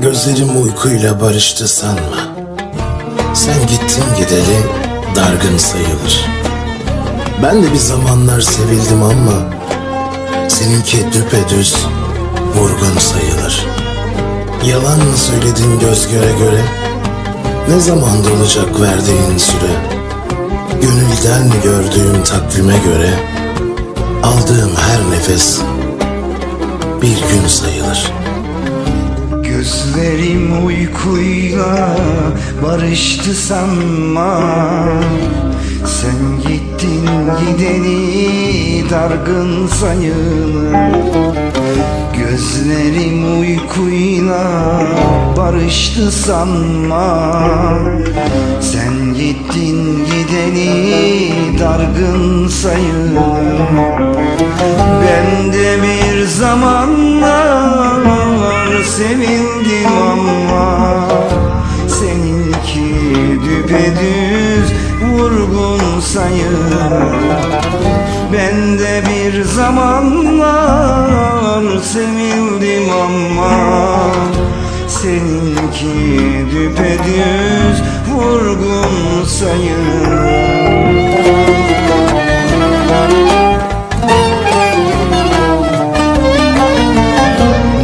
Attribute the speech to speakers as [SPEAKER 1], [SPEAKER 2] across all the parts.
[SPEAKER 1] Gözlerim uykuyla barıştı sanma. Sen gittin gideli dargın sayılır. Ben de bir zamanlar sevildim ama seninki düpedüz vurgun sayılır. Yalan mı söyledin göz göre göre? Ne zaman dolacak verdiğin süre? Gönülden gördüğüm takvime göre aldığım her nefes bir gün sayılır.
[SPEAKER 2] Gözlerim uykuyla barıştı sanma Sen gittin gideni dargın sayılır Gözlerim uykuyla barıştı sanma. Sen gittin gideni dargın sayılır Ben de bir zamanlar sevildim ama Seninki düpedüz sayılır Ben de bir zamanlar sevildim ama Seninki düpedüz vurgun sayılır.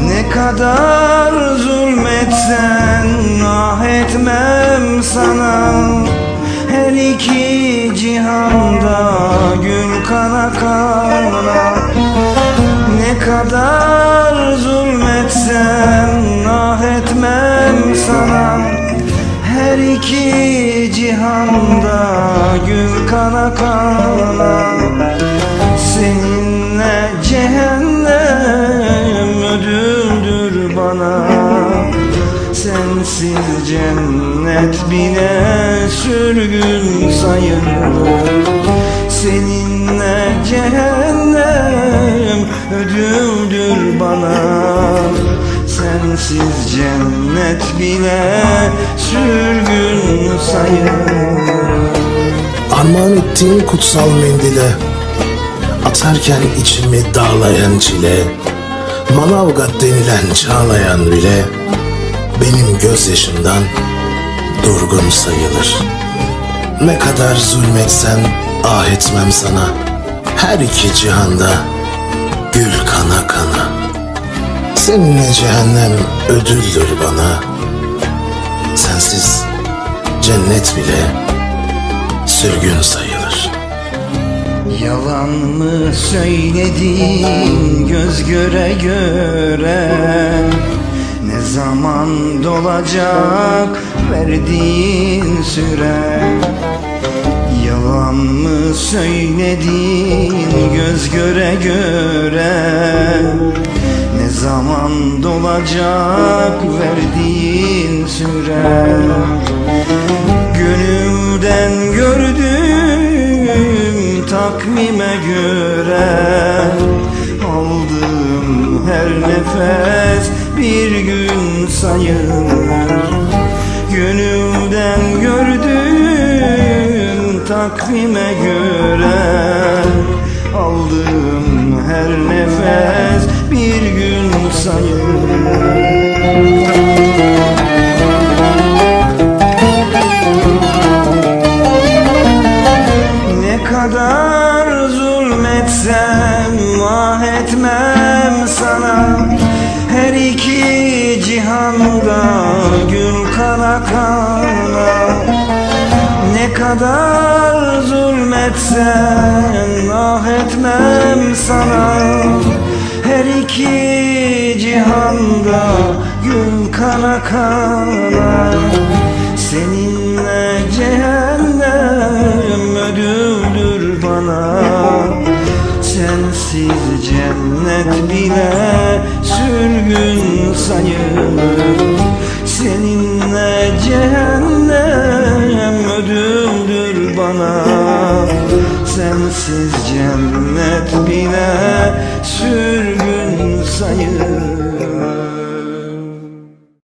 [SPEAKER 2] Ne kadar zulmetsen ah etmem sana kana kana Ne kadar zulmetsen ah etmem sana. Her iki cihanda gül kana kana Seninle cehennem ödüldür bana. Sensiz cennet bile sürgün sayılır Seninle cehennem? Ödüldür bana. Sensiz cennet bile sürgün sayılır.
[SPEAKER 1] Armağan ettiğin kutsal mendile Atarken içimi dağlayan çile Manavgat denilen çağlayan bile Benim gözyaşımdan durgun sayılır. Ne kadar zulmetsen ah etmem sana. Her iki cihanda gül kana kana. Seninle cehennem ödüldür bana. Sensiz cennet bile sürgün sayılır.
[SPEAKER 2] Yalan mı söyledin göz göre göre? Ne zaman dolacak verdiğin süre Yalan mı söyledin göz göre göre? Ne zaman dolacak verdiğin süre? Gönülden gördüğüm takvime göre. Aldığım her nefes bir gün sayılır. Gönülden gördüğüm takvime göre Aldığım her nefes bir gün sayılır. Ne kadar zulmetsem ah etmem sana Her iki cihanda gül kana kana kadar zulmetsen ah etmem sana. Her iki cihanda gül kana kana. Seninle cehennem ödüldür bana. Sensiz cennet bile sürgün sayılır. Seninle cehennem bana Sensiz cennet bile sürgün sayılır.